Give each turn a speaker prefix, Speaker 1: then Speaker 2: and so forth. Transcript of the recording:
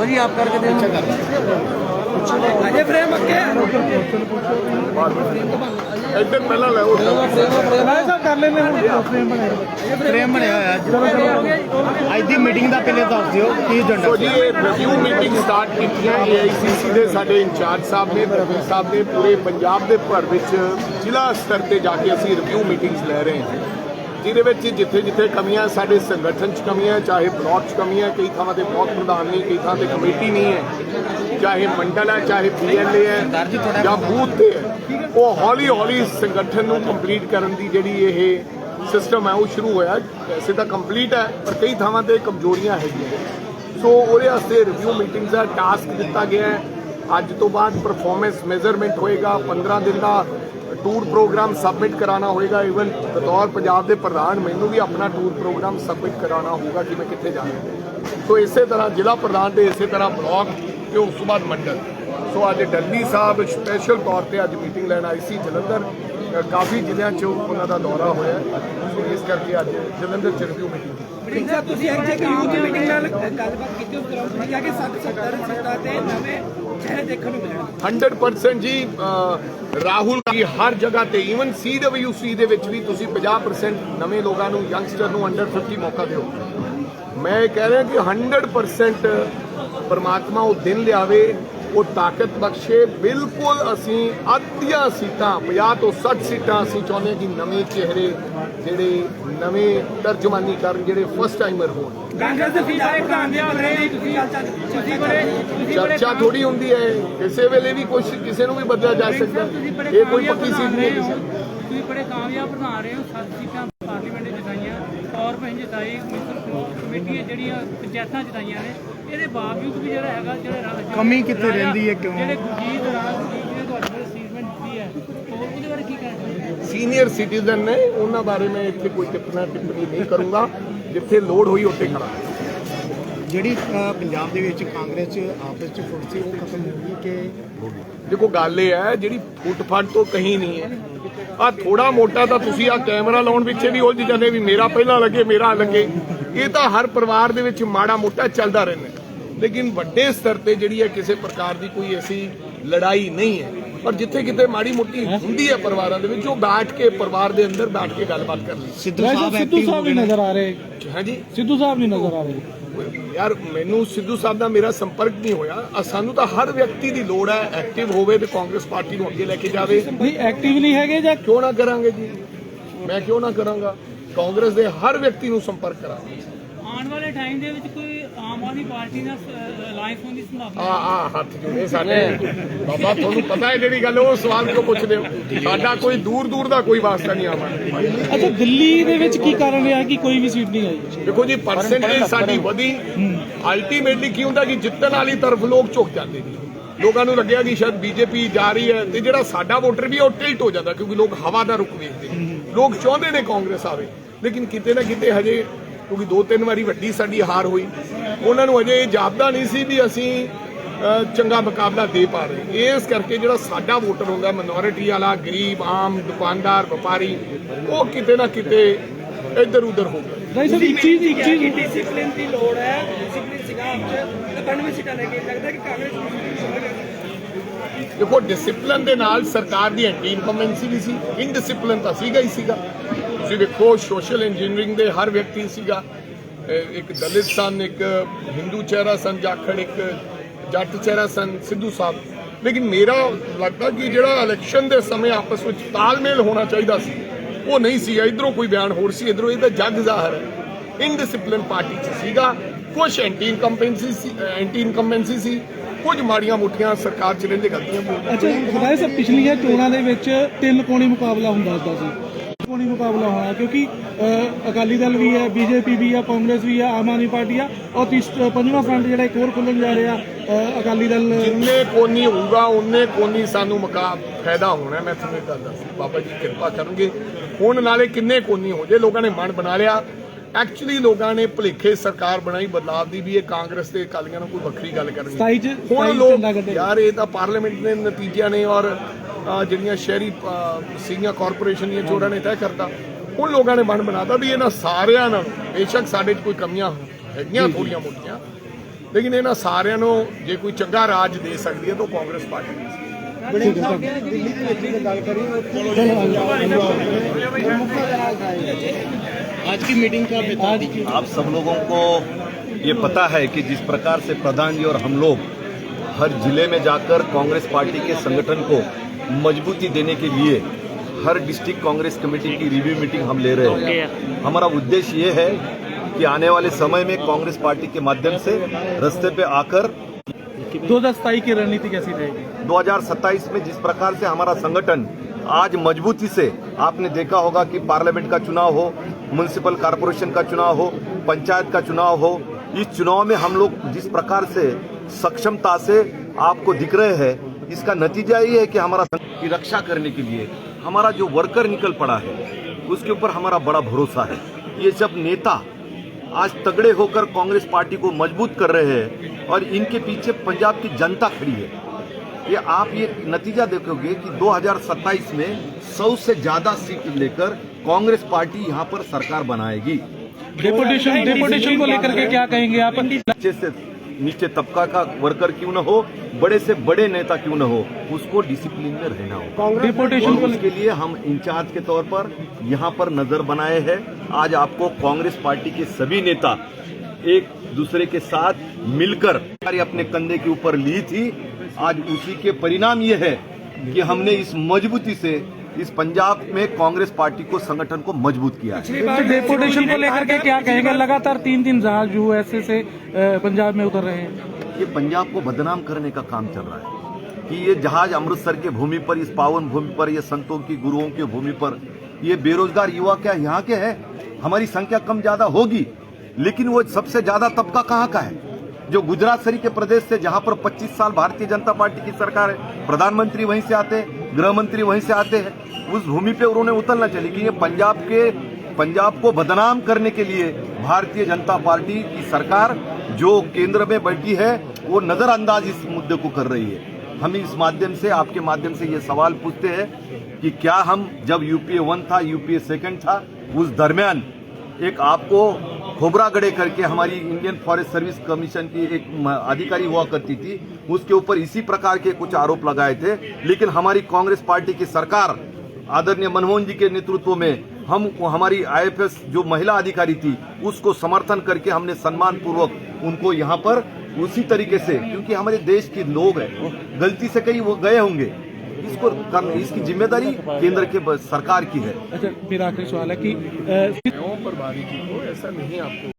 Speaker 1: ਭਾਜੀ ਆਪ ਕਰਕੇ ਦੇ ਅਜੇ ਫਰੇਮ ਅੱਗੇ
Speaker 2: ਇੱਧਰ ਪਹਿਲਾਂ ਲੈ ਉਹ
Speaker 3: ਮੈਂ ਸਭ ਕਰ ਲੈਨੇ ਹੁਣ ਫਰੇਮ ਬਣਾਇਆ।
Speaker 4: ਫਰੇਮ ਬਣਿਆ ਹੋਇਆ ਅੱਜ। ਅੱਜ ਦੀ ਮੀਟਿੰਗ ਦਾ ਪਹਿਲੇ ਦੱਸ ਦਿਓ ਕੀ ਏਜੰਡਾ
Speaker 2: ਸੋ ਜੀ ਇਹ ਰਿਵਿਊ ਮੀਟਿੰਗ ਸਟਾਰਟ ਕੀਤੀ ਹੈ ਏਆਈਸੀਸੀ ਦੇ ਸਾਡੇ ਇੰਚਾਰਜ ਸਾਹਿਬ ਨੇ ਪ੍ਰਵੀਨ ਸਾਹਿਬ ਨੇ ਪੂਰੇ ਪੰਜਾਬ ਦੇ ਭਰ ਵਿੱਚ ਜ਼ਿਲ੍ਹਾ ਸਤਰ ਤੇ ਜਾ ਕੇ ਅਸੀਂ ਰਿਵਿਊ ਮੀਟਿੰਗਸ ਲੈ ਰਹੇ ਹਾਂ। ਜਿਹਦੇ ਵਿੱਚ ਜਿੱਥੇ ਜਿੱਥੇ ਕਮੀਆਂ ਸਾਡੇ ਸੰਗਠਨ 'ਚ ਕਮੀਆਂ, ਚਾਹੇ ਬਲਾਕ 'ਚ ਕਮੀਆਂ, ਕਈ ਥਾਵਾਂ ਤੇ ਬਲਾਕ ਪ੍ਰਧਾਨ ਨਹੀਂ, ਕਈ ਥਾਂ ਤੇ ਕਮੇਟੀ ਨਹੀਂ ਹੈ, ਚਾਹੇ ਮੰਡਲ ਹੈ, ਚਾਹੇ ਪੀਐਲਏ ਹੈ, ਜਾਂ ਬੂਥ ਤੇ ਹੈ, ਉਹ ਹੌਲੀ ਹੌਲੀ ਸੰਗਠਨ ਨੂੰ ਕੰਪਲੀਟ ਕਰਨ ਦੀ ਜਿਹੜੀ ਇਹ ਸਿਸਟਮ ਹੈ, ਉਹ ਸ਼ੁਰੂ ਹੋਇਆ। ਵੈਸੇ ਤਾਂ ਕੰਪਲੀਟ ਹੈ, ਪਰ ਕਈ ਥਾਵਾਂ ਤੇ ਕਮਜ਼ੋਰੀਆਂ ਹੈਗੀਆਂ। ਸੋ ਉਹਦੇ ਵਾਸਤੇ ਰਿਵਿਊ ਮੀਟਿੰਗਸ ਦਾ ਟਾਸਕ ਦਿੱਤਾ ਗਿਆ ਹੈ। ਅੱਜ ਤੋਂ ਬਾਅਦ ਪਰਫਾਰਮੈਂਸ ਮੈਜ਼ਰਮੈਂਟ ਹੋਏਗਾ 15 ਦਿਨ ਦਾ ਟੂਰ ਪ੍ਰੋਗਰਾਮ ਸਬਮਿਟ ਕਰਾਉਣਾ ਹੋਏਗਾ ਇਵਨ ਬਤੌਰ ਪੰਜਾਬ ਦੇ ਪ੍ਰਧਾਨ ਮੈਨੂੰ ਵੀ ਆਪਣਾ ਟੂਰ ਪ੍ਰੋਗਰਾਮ ਸਬਮਿਟ ਕਰਾਉਣਾ ਹੋਊਗਾ ਕਿ ਮੈਂ ਕਿੱਥੇ ਜਾਣਾ ਸੋ ਇਸੇ ਤਰ੍ਹਾਂ ਜ਼ਿਲ੍ਹਾ ਪ੍ਰਧਾਨ ਤੇ ਇਸੇ ਤਰ੍ਹਾਂ ਬਲਾਕ ਤੇ ਉਸ ਤੋਂ ਬਾਅਦ ਮੰਡਲ। ਸੋ ਅੱਜ ਡੱਲੀ ਸਾਹਿਬ ਸਪੈਸ਼ਲ ਤੌਰ ਤੇ ਅੱਜ ਮੀਟਿੰਗ ਲੈਣ ਆਈ ਸੀ ਜਲੰਧਰ। ਕਾਫੀ ਜ਼ਿਲ੍ਹਿਆਂ 'ਚ ਉਹਨਾਂ ਦਾ ਦੌਰਾ ਹੋਇਆ ਸੋ ਇਸ ਕਰਕੇ ਅੱਜ ਜਲੰਧਰ ਚ ਰਿਵਿਊ ਮੀਟਿੰਗ ਕੀਤੀ
Speaker 1: ਸਾਹਿਬ ਤੁਸੀਂ ਇੱਥੇ ਇੱਕ ਯੂਥ ਮੀਟਿੰਗ ਨਾਲ ਗੱਲਬਾਤ ਕੀਤੀ, ਉਸ ਦੌਰਾਨ ਤੁਸੀਂ ਕਿਹਾ ਕਿ 70 ਸੀਟਾਂ ਤੇ ਨਵੇਂ ਚਿਹਰੇ ਦੇਖਣ ਨੂੰ ਮਿਲਣਗੇ।
Speaker 2: 100% ਜੀ ਰਾਹੁਲ ਦੀ ਹਰ ਜਗ੍ਹਾ ਤੇ ਈਵਨ ਸੀਡਬਲਯੂਸੀ ਦੇ ਵਿੱਚ ਵੀ ਤੁਸੀਂ 50% ਨਵੇਂ ਲੋਕਾਂ ਨੂੰ ਯੰਗਸਟਰ ਨੂੰ ਅੰਡਰ 50 ਮੌਕਾ ਦਿਓ। ਮੈਂ ਕਹਿ ਰਿਹਾ ਕਿ 100% ਪਰਮਾਤਮਾ ਉਹ ਦਿਨ ਲਿਆਵੇ, ਉਹ ਤਾਕਤ ਬਖਸ਼ੇ। ਬਿਲਕੁਲ ਅਸੀਂ ਅੱਧੀਆਂ ਸੀਟਾਂ 50 ਤੋਂ 60 ਸੀਟਾਂ ਅਸੀਂ ਚਾਹੁੰਦੇ ਹਾਂ ਕਿ ਨਵੇਂ ਚਿਹਰੇ ਜਿਹੜੇ ਨਵੇਂ ਤਰਜਮਾਨੀ ਕਰਨ ਜਿਹੜੇ ਫਸਟ ਟਾਈਮਰ ਹੋਣ
Speaker 1: ਕਾਂਗਰਸ ਦੇ ਵਿਧਾਇਕ ਦੇ ਬਰੇ ਤੁਸੀਂ ਤੁਸੀਂ ਬੜੇ ਤੁਸੀਂ ਬੜੇ
Speaker 2: ਚਰਚਾ ਥੋੜੀ ਹੁੰਦੀ ਹੈ ਕਿਸੇ ਵੇਲੇ ਵੀ ਕੁਝ ਕਿਸੇ ਨੂੰ ਵੀ ਬਦਲਿਆ ਜਾ ਸਕਦਾ। ਇਹ ਕੋਈ
Speaker 5: ਕਾਮਯਾਬ
Speaker 2: ਪੱਕੀ ਸੀਟ ਨਹੀਂ
Speaker 5: ਰਹੇ
Speaker 2: ਹੈ।
Speaker 5: ਤੁਸੀਂ ਬੜੇ ਕਾਮਯਾਬ ਬਣਾ ਰਹੇ ਹੋ ਸੱਤ ਸੀਟਾਂ ਪਾਰਲੀਮੈਂਟ ਦੇ ਜਿਤਾਈਆਂ ਕਾਰਪੋਰੇਸ਼ਨ ਜਿਤਾਈ ਮਿਊਨਿਸਪਲ ਕਮੇਟੀਆਂ ਜਿਹੜੀਆਂ ਪੰਚਾਇਤਾਂ ਜਿਤਾਈਆਂ ਨੇ ਇਹਦੇ ਬਾਵਜੂਦ ਵੀ ਜਿਹੜਾ ਹੈਗਾ ਜਿਹੜੇ
Speaker 4: ਕਮੀ ਕਿੱਥੇ ਰਹਿੰਦੀ ਹੈ, ਕਿਉਂ?
Speaker 5: ਜਿਹੜੇ ਗੁਰਜੀਤ ਰਾਜ ਗੁਰਜੀਤ ਨੇ ਤੁਹਾਡੇ ਕੋਲ ਸਟੇਟਮੈਂਟ ਦਿੱਤੀ ਹੈ ਉਹ ਉਹਦੇ ਬਾਰੇ ਕੀ ਕਹਿਣਾ ਚਾਹੁੰਦੇ ਹੋ
Speaker 2: ਸੀਨੀਅਰ ਸਿਟੀਜ਼ਨ ਨੇ ਉਹਨਾਂ ਬਾਰੇ ਮੈਂ ਇੱਥੇ ਕੋਈ ਟਿੱਪਣਾ ਟਿੱਪਣੀ ਨਹੀਂ ਕਰੂੰਗਾ। ਜਿੱਥੇ ਲੋੜ ਹੋਈ ਉੱਥੇ ਖੜਾ
Speaker 4: ਜਿਹੜੀ ਪੰਜਾਬ ਦੇ ਵਿੱਚ ਕਾਂਗਰਸ ਚ ਆਪਸ ਚ ਫੁੱਟ ਸੀ ਉਹ ਖਤਮ ਹੋ ਗਈ ਕਿ
Speaker 2: ਦੇਖੋ ਗੱਲ ਇਹ ਹੈ ਜਿਹੜੀ ਫੁੱਟ ਫੜ ਤੋਂ ਕਹੀਂ ਨਹੀਂ ਹੈ। ਆ ਥੋੜਾ ਮੋਟਾ ਤਾਂ ਤੁਸੀਂ ਆ ਕੈਮਰਾ ਲਾਉਣ ਪਿੱਛੇ ਵੀ ਉਲਝ ਜਾਂਦੇ ਵੀ ਮੇਰਾ ਪਹਿਲਾਂ ਲੱਗੇ ਮੇਰਾ ਲੱਗੇ। ਇਹ ਤਾਂ ਹਰ ਪਰਿਵਾਰ ਦੇ ਵਿੱਚ ਮਾੜਾ ਮੋਟਾ ਚੱਲਦਾ ਰਹਿੰਦਾ। ਲੇਕਿਨ ਵੱਡੇ ਸਤਰ ਤੇ ਜਿਹੜੀ ਹੈ ਕਿਸੇ ਪ੍ਰਕਾਰ ਦੀ ਕੋਈ ਐਸੀ ਲੜਾਈ ਨਹੀਂ ਹੈ। ਪਰ ਜਿੱਥੇ ਕਿਤੇ ਮਾੜੀ ਮੋਟੀ ਹੁੰਦੀ ਹੈ ਪਰਿਵਾਰਾਂ ਦੇ ਵਿੱਚ ਉਹ ਬੈਠ ਕੇ ਪਰਿਵਾਰ ਦੇ ਅੰਦਰ ਬੈਠ ਕੇ ਗੱਲਬਾਤ ਕਰ ਲਈ
Speaker 4: ਸਿੱਧੂ ਸਾਹਿਬ
Speaker 3: ਸਿੱਧੂ ਸਾਹਿਬ ਨਹੀਂ ਨਜ਼ਰ ਆ ਰਹੇ।
Speaker 2: ਹਾਂਜੀ?
Speaker 3: ਸਿੱਧੂ ਸਾਹਿਬ ਨਹੀਂ ਨਜ਼ਰ ਆ ਰਹੇ।
Speaker 2: ਯਾਰ ਮੈਨੂੰ ਸਿੱਧੂ ਸਾਹਿਬ ਦਾ ਮੇਰਾ ਸੰਪਰਕ ਨਹੀਂ ਹੋਇਆ। ਅ, ਸਾਨੂੰ ਤਾਂ ਹਰ ਵਿਅਕਤੀ ਦੀ ਲੋੜ ਹੈ ਐਕਟਿਵ ਹੋਵੇ ਤੇ ਕਾਂਗਰਸ ਪਾਰਟੀ ਨੂੰ ਅੱਗੇ ਲੈ ਕੇ ਜਾਵੇ।
Speaker 3: ਨਹੀਂ ਐਕਟਿਵ ਨਹੀਂ ਹੈਗੇ ਜਾਂ
Speaker 2: ਕਿਉਂ ਨਾ ਕਰਾਂਗੇ ਜੀ? ਮੈਂ ਕਿਉਂ ਨਾ ਕਰਾਂਗਾ? ਕਾਂਗਰਸ ਦੇ ਹਰ ਵਿਅਕਤੀ ਨੂੰ ਸੰਪਰਕ ਕਰਾਂਗੇ
Speaker 5: ਆਉਣ ਵਾਲੇ ਟਾਈਮ ਦੇ ਵਿੱਚ ਕੋਈ ਆਮ ਆਦਮੀ ਪਾਰਟੀ ਨਾਲ ਅਲਾਈਅੰਸ ਹੋਣ ਦੀ ਸੰਭਾਵਨਾ
Speaker 2: ਆ ਆ ਹੱਥ ਜੁੜੇ ਸਾਡੇ। ਬਾਬਾ ਤੁਹਾਨੂੰ ਪਤਾ ਹੈ ਜਿਹੜੀ ਗੱਲ ਉਹ ਸਵਾਲ ਕਿਉਂ ਪੁੱਛਦੇ ਹੋ? ਸਾਡਾ ਕੋਈ ਦੂਰ ਦੂਰ ਦਾ ਕੋਈ ਵਾਸਤਾ ਨਹੀਂ ਆਵਾਂ
Speaker 3: ਅੱਛਾ ਦਿੱਲੀ ਦੇ ਵਿੱਚ ਕੀ ਕਾਰਨ ਰਿਹਾ ਕਿ ਕੋਈ ਵੀ ਸੀਟ ਨਹੀਂ ਆਈ?
Speaker 2: ਦੇਖੋ ਜੀ ਪਰਸੈਂਟੇਜ ਸਾਡੀ ਵਧੀ। ਅਲਟੀਮੇਟਲੀ ਕੀ ਹੁੰਦਾ ਕਿ ਜਿੱਤਣ ਵਾਲੀ ਤਰਫ ਲੋਕ ਝੁਕ ਜਾਂਦੇ ਨੇ। ਲੋਕਾਂ ਨੂੰ ਲੱਗਿਆ ਕਿ ਸ਼ਾਇਦ ਬੀਜੇਪੀ ਜਾ ਰਹੀ ਹੈ ਤੇ ਜਿਹੜਾ ਸਾਡਾ ਵੋਟਰ ਵੀ ਹੈ, ਉਹ ਟਿਲਟ ਹੋ ਜਾਂਦਾ ਕਿਉਂਕਿ ਲੋਕ ਹਵਾ ਦਾ ਰੁਖ ਵੇਖਦੇ। ਲੋਕ ਚਾਹੁੰਦੇ ਨੇ ਕਾਂਗਰਸ ਆਵੇ। ਲੇਕਿਨ ਕਿਤੇ ਨਾ ਕਿਤੇ ਹਜੇ ਕਿਉਂਕਿ ਦੋ ਤਿੰਨ ਵਾਰੀ ਵੱਡੀ ਸਾਡੀ ਹਾਰ ਹੋਈ। ਉਹਨਾਂ ਨੂੰ ਇਹ ਜਾਪਦਾ ਨਹੀਂ ਸੀ ਵੀ ਅਸੀਂ ਚੰਗਾ ਮੁਕਾਬਲਾ ਦੇ ਪਾ ਰਹੇ। ਇਸ ਕਰਕੇ ਜਿਹੜਾ ਸਾਡਾ ਵੋਟਰ ਹੁੰਦਾ ਮਿਨੋਰਿਟੀ ਵਾਲਾ ਗਰੀਬ ਆਮ ਦੁਕਾਨਦਾਰ ਵਪਾਰੀ ਉਹ ਕਿਤੇ ਨਾ ਕਿਤੇ ਇੱਧਰ ਉੱਧਰ ਹੋ ਗਿਆ।
Speaker 3: ਨਹੀਂ ਸਰ ਇੱਕ ਚੀਜ਼ ਇੱਕ ਚੀਜ਼
Speaker 1: ਡਿਸਪਲਿਨ ਦੀ ਲੋੜ ਹੈ। ਡਿਸਪਲਿਨ ਸੀਗਾ ਆਪ ਚ। ਤੇ 92 ਸੀਟਾਂ ਲੈ ਕੇ ਲੱਗਦਾ ਕਿ ਕਾਂਗਰਸ ਨੂੰ ਸਮਝ ਆ
Speaker 2: ਦੇਖੋ ਡਿਸਪਲਿਨ ਦੇ ਨਾਲ ਸਰਕਾਰ ਦੀ ਐਂਟੀ ਇਨਕੰਬੈਂਸੀ ਵੀ ਸੀ। ਇਨਡਿਸਪਲਿਨ ਤਾਂ ਸੀਗਾ ਹੀ ਸੀਗਾ। ਤੁਸੀਂ ਦੇਖੋ ਸੋਸ਼ਲ ਇੰਜੀਨੀਅਰਿੰਗ ਦੇ ਹਰ ਵਿਅਕਤੀ ਸੀਗਾ। ਇੱਕ ਦਲਿਤ ਸਨ, ਇੱਕ ਹਿੰਦੂ ਚਿਹਰਾ ਸਨ, ਜਾਖੜ, ਇੱਕ ਜੱਟ ਚਿਹਰਾ ਸਨ, ਸਿੱਧੂ ਸਾਹਿਬ। ਲੇਕਿਨ ਮੇਰਾ ਲੱਗਦਾ ਕਿ ਜਿਹੜਾ ਇਲੈਕਸ਼ਨ ਦੇ ਸਮੇਂ ਆਪਸ ਵਿੱਚ ਤਾਲਮੇਲ ਹੋਣਾ ਚਾਹੀਦਾ ਸੀ, ਉਹ ਨਹੀਂ ਸੀ। ਇਧਰੋਂ ਕੋਈ ਬਿਆਨ ਹੋਰ ਸੀ, ਇਧਰੋਂ ਇਹਦਾ ਜੱਗ ਜ਼ਾਹਰ ਹੈ। ਇਨਡਿਸਪਲਿਨ ਪਾਰਟੀ 'ਚ ਸੀਗਾ। ਕੁਝ ਐਂਟੀ ਇਨਕੰਬੈਂਸੀ ਸੀ ਐਂਟੀ ਇਨਕੰਬੈਂਸੀ ਸੀ, ਕੁਝ ਮਾੜੀਆਂ ਮੁੱਠੀਆਂ ਸਰਕਾਰ 'ਚ ਰਹਿੰਦੇ ਗਲਤੀਆਂ
Speaker 3: ਅੱਛਾ ਸਰ ਪਿਛਲੀਆਂ ਚੋਣਾਂ ਦੇ ਵਿੱਚ ਤਿੰਨ ਕੋਣੀ ਮੁਕਾਬਲਾ ਹੁੰਦਾ ਹੁੰਦਾ ਸੀ। ਕੋਣੀ ਮੁਕਾਬਲਾ ਹੋਇਆ ਕਿਉਂਕਿ ਅਕਾਲੀ ਦਲ ਵੀ ਹੈ ਬੀਜੇਪੀ ਵੀ ਹੈ ਕਾਂਗਰਸ ਵੀ ਹੈ ਆਮ ਆਦਮੀ ਪਾਰਟੀ ਆ ਔਰ ਪੰਜਵਾਂ ਫਰੰਟ ਜਿਹੜਾ ਇੱਕ ਹੋਰ ਖੁੱਲਣ ਜਾ ਰਿਹਾ ਅਕਾਲੀ ਦਲ
Speaker 2: ਜਿੰਨੇ ਕੋਨੀ ਹੋਊਗਾ ਉਹਨੇ ਕੋਨੀ ਸਾਨੂੰ ਮੁਕਾ ਫਾਇਦਾ ਹੋਣਾ ਮੈਂ ਤੁਹਾਨੂੰ ਇਹ ਗੱਲ ਦੱਸ ਬਾਬਾ ਜੀ ਕਿਰਪਾ ਕਰਨਗੇ। ਹੁਣ ਨਾਲੇ ਕਿੰਨੇ ਕੋਨੀ ਹੋ ਜੇ ਲੋਕਾਂ ਨੇ ਮਨ ਬਣਾ ਲਿਆ। ਐਕਚੁਅਲੀ ਲੋਕਾਂ ਨੇ ਭੁਲੇਖੇ ਸਰਕਾਰ ਬਣਾਈ ਬਦਲਾਵ ਦੀ ਵੀ ਇਹ ਕਾਂਗਰਸ ਤੇ ਅਕਾਲੀਆਂ ਨੂੰ ਕੋਈ ਵੱਖਰੀ ਗੱਲ ਕਰਨੀ।
Speaker 3: 27 ਚ
Speaker 2: ਹੁਣ
Speaker 3: 27
Speaker 2: ਲੋਕ ਯਾਰ ਇਹ ਤਾਂ ਪਾਰਲੀਮੈਂਟ ਦੇ ਨਤੀਜਿਆਂ ਨੇ ਔਰ ਜਿਹੜੀਆਂ ਸ਼ਹਿਰੀ ਅ, ਸੀਗੀਆਂ ਕਾਰਪੋਰੇਸ਼ਨ ਦੀਆਂ ਚੋਣਾਂ ਨੇ ਤੈਅ ਕਰਤਾ ਹੁਣ ਲੋਕਾਂ ਨੇ ਮਨ ਬਣਾਤਾ ਵੀ ਇਹਨਾਂ ਸਾਰਿਆਂ ਨਾਲ ਬੇਸ਼ੱਕ ਸਾਡੇ 'ਚ ਕੋਈ ਕਮੀਆਂ ਹੈਗੀਆਂ ਥੋੜੀਆਂ ਮੋਟੀਆਂ ਲੇਕਿਨ ਇਹਨਾਂ ਸਾਰਿਆਂ ਨੂੰ ਜੇ ਕੋਈ ਚੰਗਾ ਰਾਜ ਦੇ ਸਕਦੀ ਹੈ ਤਾਂ ਉਹ ਕਾਂਗਰਸ ਪਾਰਟੀ ਦੇ ਸਕਦੀ ਹੈ
Speaker 4: ਬੜੇ ਸਾਹਿਬ ਦਿੱਲੀ ਦੀ ਵਿੱਚ ਜੇ ਗੱਲ ਕਰੀ ਉੱਥੇ आज की मीटिंग का बता दीजिए
Speaker 6: आप सब लोगों को ये पता है कि जिस प्रकार से प्रधान जी और हम लोग हर जिले में जाकर कांग्रेस पार्टी के संगठन को मजबूती देने के लिए हर डिस्ट्रिक्ट कांग्रेस कमेटी की रिव्यू मीटिंग हम ले रहे हैं। हमारा उद्देश्य ये है कि आने वाले समय में कांग्रेस पार्टी के माध्यम से रस्ते पे आकर
Speaker 3: दो हज़ार सताई की रणनीति कैसी रहेगी?
Speaker 6: 2027 में जिस प्रकार से हमारा संगठन आज मजबूती से आपने देखा होगा कि पार्लियामेंट का चुनाव हो म्युनिसिपल कॉरपोरेशन का चुनाव हो पंचायत का चुनाव हो इस चुनाव में हम लोग जिस प्रकार से सक्षमता से आपको दिख रहे हैं इसका नतीजा ये है कि हमारा की रक्षा करने के लिए हमारा जो वर्कर निकल पड़ा है उसके ऊपर हमारा बड़ा भरोसा है। ये सब नेता आज तगड़े होकर कांग्रेस पार्टी को मज़बूत कर रहे हैं और इनके पीछे पंजाब की जनता खड़ी है। ये आप ये नतीजा देखोगे कि 2027 में 100 से ज़्यादा सीट लेकर कांग्रेस पार्टी यहाँ पर सरकार बनाएगी।
Speaker 3: डेपुटेशन डेपुटेशन को लेकर के क्या कहेंगे आप?
Speaker 6: नीचे से नीचे तबका का वर्कर क्यों न हो बड़े से बड़े नेता क्यों न हो उसको डिसिप्लिन में रहना हो
Speaker 3: डिपोटेशन
Speaker 6: और
Speaker 3: को
Speaker 6: लिए हम इंचार्ज के तौर पर यहाँ पर नज़र बनाए हैं। आज आपको कांग्रेस पार्टी के सभी नेता एक दूसरे के साथ मिलकर अपने कंधे के ऊपर ली थी। आज उसी के परिणाम ये है कि हमने इस मजबूती से इस पंजाब में कांग्रेस पार्टी को संगठन को मज़बूत किया है।
Speaker 3: डेपुटेशन को लेकर के क्या कहेंगे? लगातार तीन दिन जहाज़ ऐसे से पंजाब में उतर रहे हैं।
Speaker 6: ये पंजाब को बदनाम करने का काम चल रहा है कि ये जहाज़ अमृतसर के भूमि पर इस पावन भूमि पर ये संतों की गुरुओं की भूमि पर ये बेरोजगार युवा क्या यहाँ के है? हमारी संख्या कम ज़्यादा होगी लेकिन वो सबसे ज़्यादा तबका कहाँ का है? जो गुजरात सरी के प्रदेश से जहाँ पर 25 साल भारतीय जनता पार्टी की सरकार है प्रधानमंत्री वहीं से आते हैं। गृह मंत्री वहीं से आते हैं। उस भूमि पे उन्होंने उतरना चाहिए। लेकिन ये पंजाब के, पंजाब को बदनाम करने के लिए भारतीय जनता पार्टी की सरकार जो केंद्र में बैठी है, वो नजरअंदाज इस मुद्दे को कर रही है। हम इस माध्यम से, आपके माध्यम से ये सवाल पूछते हैं कि क्या हम, जब यूपीए वन था यूपीए सेकंड था, उस दरमियान एक आपको खोबरा गड़े करके हमारी इंडियन फॉरेस्ट सर्विस कमीशन की एक अधिकारी हुआ करती थी। उसके ऊपर इसी प्रकार के कुछ आरोप लगाए थे। लेकिन हमारी कांग्रेस पार्टी की सरकार, आदरणीय मनमोहन जी के नेतृत्व में, हम, हमारी आईएफएस जो महिला अधिकारी थी, उसको समर्थन करके हमने सम्मान पूर्वक उनको यहाँ पर उसी तरीके से, क्योंकि हमारे देश के लोग हैं गलती से कहीं वो गए होंगे। इसको इसकी ज़िम्मेदारी केंद्र के सरकार की है।
Speaker 3: अच्छा फिर आखिरी सवाल है कि अ,
Speaker 2: पर बारीकी को ऐसा नहीं आपको